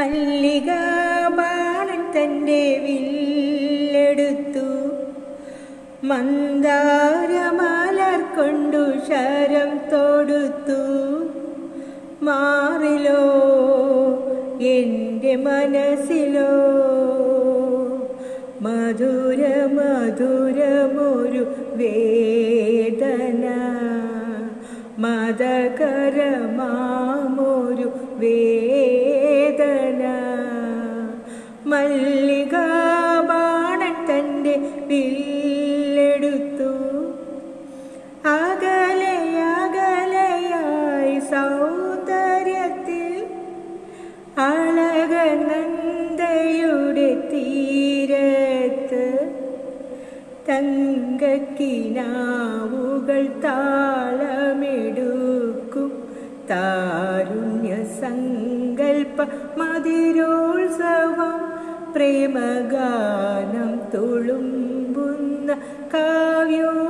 മല്ലിക ബാണൻ തന്റെ വില്ലെടുത്തു. മന്ദാരമാലർ കൊണ്ടു ശരം തൊടുത്തു. മാറിലോ എന്റെ മനസ്സിലോ? മധുര മധുരമൊരു വേദന. മതകരമാമൊരു വേദന മല്ലിക ബാണൻ തന്റെ വില്ലെടുത്തു. അകലയകലയായി സൗന്ദര്യത്തിൽ അളകനന്ദയുടെ തീരത്ത് തങ്കക്കിനാവുകൾ താളമിടുക്കും. താരുണ്യ സങ്കൽപ്പ മതിരോത്സവം പ്രേമഗാനം തുളുമ്പുന്ന കാവ്യോത്സവം